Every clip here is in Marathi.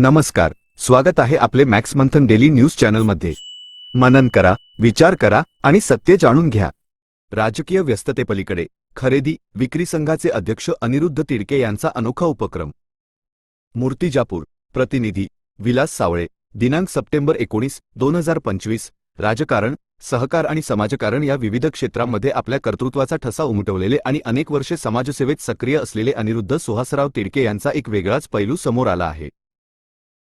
नमस्कार स्वागत आहे आपले मॅक्स मंथन डेली न्यूज चॅनलमध्ये. मनन करा विचार करा आणि सत्य जाणून घ्या. राजकीय व्यस्ततेपलीकडे खरेदी विक्री संघाचे अध्यक्ष अनिरुद्ध तिडके यांचा अनोखा उपक्रम. मूर्तिजापूर प्रतिनिधी विलास सावळे दिनांक सप्टेंबर एकोणीस दोन हजार पंचवीस राजकारण सहकार आणि समाजकारण या विविध क्षेत्रांमध्ये आपल्या कर्तृत्वाचा ठसा उमटवलेले आणि अनेक वर्षे समाजसेवेत सक्रिय असलेले अनिरुद्ध सुहासराव तिडके यांचा एक वेगळाच पैलू समोर आला आहे.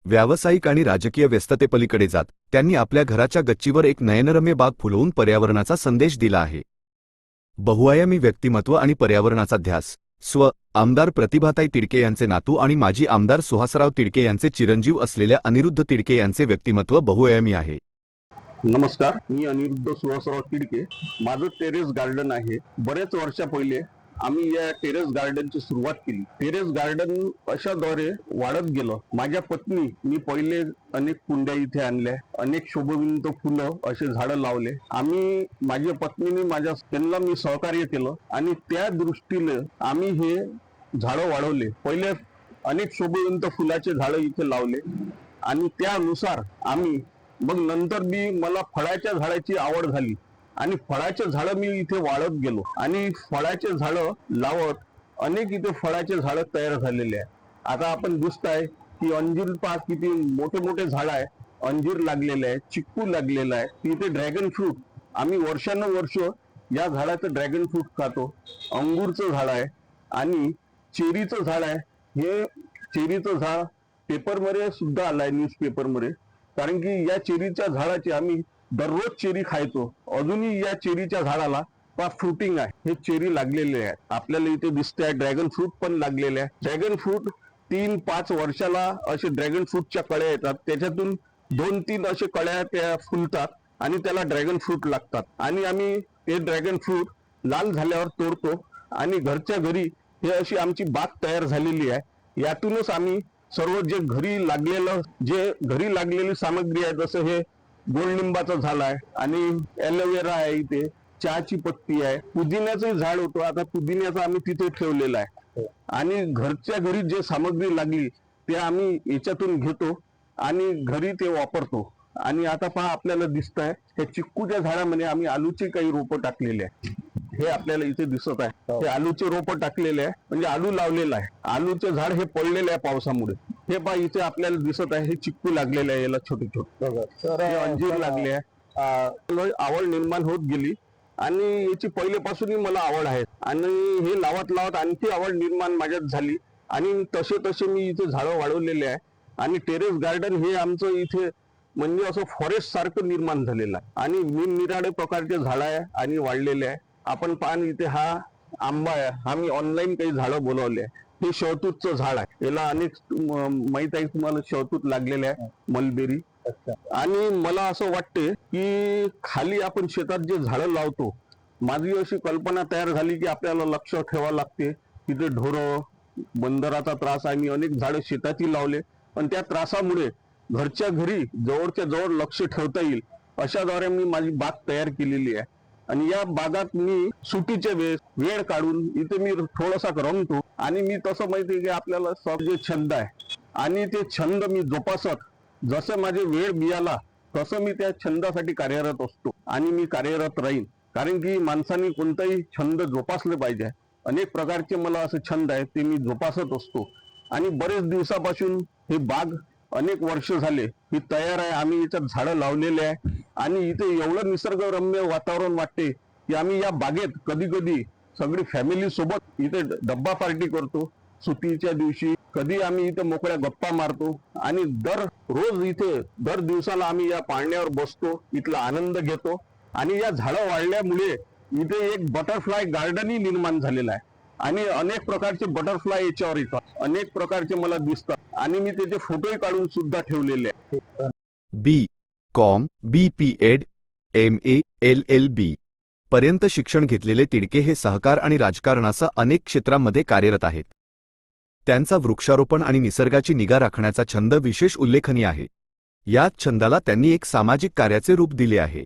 व्यावसायिक आणि राजकीय व्यस्ततेपलीकडे जात त्यांनी आपल्या घराच्या गच्चीवर एक नयनरम्य बाग फुलवून पर्यावरणाचा संदेश दिला आहे. बहुआयामी व्यक्तिमत्व आणि पर्यावरणाचा ध्यास स्व आमदार प्रतिभाताई तिडके यांचे नातू आणि माजी आमदार सुहासराव तिडके यांचे चिरंजीव असलेल्या अनिरुद्ध तिडके यांचे व्यक्तिमत्व बहुआयामी आहे. नमस्कार मी अनिरुद्ध सुहासराव तिडके. माझं टेरेस गार्डन आहे. बरेच वर्षा पहिले आम्ही या टेरेस गार्डनची सुरुवात केली. टेरेस गार्डन अशाद्वारे वाढत गेलं. माझ्या पत्नी मी पहिले अनेक कुंड्या इथे आणल्या. अनेक शोभविंत फुलं असे झाडं लावले. आम्ही माझ्या पत्नीने माझ्या त्यांना मी सहकार्य केलं आणि त्या दृष्टीने आम्ही हे झाडं वाढवले. पहिले अनेक शोभविंत फुलाचे झाडं इथे लावले आणि त्यानुसार आम्ही मग नंतर मी मला फळाच्या झाडाची आवड झाली. आणि फळाचे झाडं मी इथे वाढत गेलो. आणि फळाचे झाडं लावत अनेक इथे फळाचे झाडं तयार झालेले आहे आता आपण दिसताय की अंजीर पास किती मोठे मोठे झाड आहे अंजीर लागलेले आहे चिक्कू लागलेला आहे. इथे ड्रॅगन फ्रूट आम्ही वर्षानुवर्ष या झाडाचं ड्रॅगन फ्रूट खातो. अंगूरचं झाड आहे आणि चेरीचं झाड आहे. हे चेरीचं झाड पेपरमध्ये सुद्धा आलं न्यूज पेपरमध्ये कारण की या चेरीच्या झाडाची आम्ही दररोज चेरी खायचो. अजूनही या चेरीच्या झाडाला पा फ्रुटिंग आहे. हे चेरी लागलेले आहे आपल्याला इथे दिसते आहे ड्रॅगन फ्रूट पण लागलेले आहे ड्रॅगन फ्रूट तीन पाच वर्षाला असे ड्रॅगन फ्रूटच्या कळ्या येतात. त्याच्यातून दोन तीन असे कळ्या त्या फुलतात आणि त्याला ड्रॅगन फ्रूट लागतात. आणि आम्ही ते ड्रॅगन फ्रूट लाल झाल्यावर तोडतो आणि घरच्या घरी हे अशी आमची बाग तयार झालेली आहे. यातूनच आम्ही सर्व जे घरी लागलेलं जे घरी लागलेली सामग्री आहे जसं हे गोडलिंबाचं झाड आहे आणि ॲलोवेरा आहे इथे चहाची पत्ती आहे. पुदिन्याचं झाड होतं आता पुदिन्याचं आम्ही तिथे ठेवलेलं आहे. आणि घरच्या घरी जे सामग्री लागली ते आम्ही याच्यातून घेतो आणि घरी ते वापरतो. आणि आता पहा आपल्याला दिसत आहे हे चिक्कूच्या झाडामध्ये आम्ही आलूचे काही रोपं टाकलेले आहे. हे आपल्याला इथे दिसत आहे. हे आलूचे रोपं टाकलेले आहे. म्हणजे आलू लावलेलं आहे. आलूचे झाड हे पडलेले आहे पावसामुळे. हे पहा इथे आपल्याला दिसत आहे हे चिक्कू लागलेले आहे याला छोटे छोटे. हे अंजीर लागले आहे. आवड निर्माण होत गेली. आणि याची पहिलेपासूनही मला आवड आहे. आणि हे लावत लावत आणखी आवड निर्माण माझ्यात झाली. आणि तसे तसे मी इथे झाडं वाढवलेले आहे. आणि टेरेस गार्डन हे आमचं इथे म्हणजे असं फॉरेस्ट सारखं निर्माण झालेलं आहे. आणि निरनिराळे प्रकारचे झाडं आहे आणि वाढलेले आहे. आपण पान इथे हा आंबा आहे. हा मी ऑनलाईन काही झाडं बोलवले आहे. हे शहतूतचं झाड आहे. याला अनेक माहीत आहे तुम्हाला शहतूत लागलेले आहे मलबेरी. आणि मला असं वाटते की खाली आपण शेतात जे झाडं लावतो माझी अशी कल्पना तयार झाली की आपल्याला लक्ष ठेवावं लागते. तिथे ढोरं बंदराचा त्रास आहे. मी अनेक झाडं शेतातही लावले. पण त्या त्रासामुळे घरच्या घरी जवळच्या जवळ लक्ष ठेवता येईल अशाद्वारे मी माझी बाग तयार केलेली आहे. आणि या बागात मी सुटीच्या वेळेस वेळ काढून इथे मी थोडासा रमतो. आणि मी तसं माहिती की आपल्याला सब जे छंद आहे आणि ते छंद मी जोपासत जसं माझे वेळ मिळाला तसं मी त्या छंदासाठी कार्यरत असतो. आणि मी कार्यरत राहीन. कारण की माणसाने कोणताही छंद जोपासले पाहिजे. अनेक प्रकारचे मला असे छंद आहेत ते मी जोपासत असतो. आणि बरेच दिवसापासून हे बाग अनेक वर्ष झाले. ही तयार आहे. आम्ही याच्यात झाडं लावलेले आहे. आणि इथे एवढं निसर्गरम्य वातावरण वाटते की आम्ही या बागेत कधी कधी सगळी फॅमिली सोबत इथे डब्बा पार्टी करतो. सुट्टीच्या दिवशी कधी आम्ही इथे मोकळ्या गप्पा मारतो. आणि दर रोज इथे दर दिवसाला आम्ही या पाळण्यावर बसतो. इथला आनंद घेतो. आणि या झाडं वाढल्यामुळे इथे एक बटरफ्लाय गार्डनही निर्माण झालेलं आहे. आणि अनेक प्रकारचे बटरफ्लाय याच्यावर येतात. अनेक प्रकारचे मला दिसतात. आणि मी त्याचे फोटोही काढून सुद्धा ठेवलेले आहे. B. Com B P Ed M A L L B पर्यंत शिक्षण घेतलेले तिडके हे सहकार आणि राजकारणासह अनेक क्षेत्रांमध्ये कार्यरत आहेत. त्यांचा वृक्षारोपण आणि निसर्गाची निगा राखण्याचा छंद विशेष उल्लेखनीय आहे. याच छंदाला त्यांनी एक सामाजिक कार्याचे रूप दिले आहे.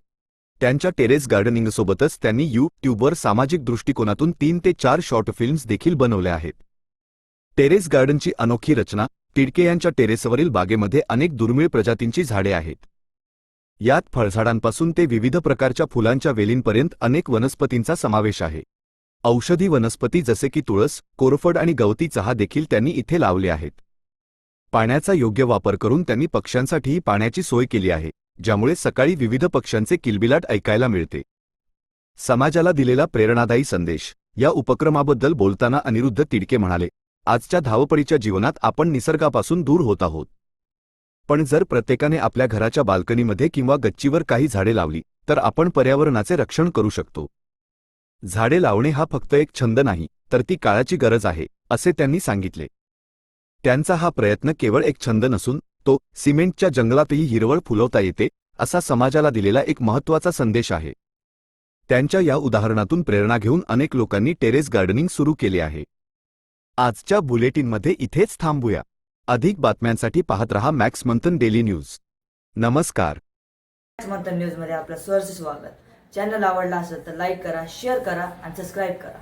त्यांच्या टेरेस गार्डनिंगसोबतच त्यांनी यूट्यूबवर सामाजिक दृष्टिकोनातून तीन ते चार शॉर्ट फिल्म्स देखील बनवल्या आहेत. टेरेस गार्डनची अनोखी रचना तिडके यांच्या टेरेसवरील बागेमध्ये अनेक दुर्मिळ प्रजातींची झाडे आहेत. यात फळझाडांपासून ते विविध प्रकारच्या फुलांच्या वेलींपर्यंत अनेक वनस्पतींचा समावेश आहे. औषधी वनस्पती जसे की तुळस कोरफड आणि गवती चहा देखील त्यांनी इथे लावले आहेत. पाण्याचा योग्य वापर करून त्यांनी पक्ष्यांसाठीही पाण्याची सोय केली आहे ज्यामुळे सकाळी विविध पक्ष्यांचे किलबिलाट ऐकायला मिळते. समाजाला दिलेला प्रेरणादायी संदेश या उपक्रमाबद्दल बोलताना अनिरुद्ध तिडके म्हणाले आजच्या धावपळीच्या जीवनात आपण निसर्गापासून दूर होत आहोत. पण जर प्रत्येकाने आपल्या घराच्या बाल्कनीमध्ये किंवा गच्चीवर काही झाडे लावली तर आपण पर्यावरणाचे रक्षण करू शकतो. झाडे लावणे हा फक्त एक छंद नाही तर ती काळाची गरज आहे असे त्यांनी सांगितले. त्यांचा हा प्रयत्न केवळ एक छंद नसून तो सिमेंटच्या जंगलातही हिरवळ फुलवता येते असा समाजाला दिलेला एक महत्त्वाचा संदेश आहे. त्यांच्या या उदाहरणातून प्रेरणा घेऊन अनेक लोकांनी टेरेस गार्डनिंग सुरू केले आहे. आजच्या बुलेटिनमध्ये इथेच थांबूया. अधिक बातम्यांसाठी पाहत रहा मॅक्स मंथन डेली न्यूज. नमस्कार. मंथन न्यूजमध्ये आपलं सहर्ष स्वागत. चॅनल आवडला असेल तर लाईक करा शेअर करा आणि सबस्क्राईब करा.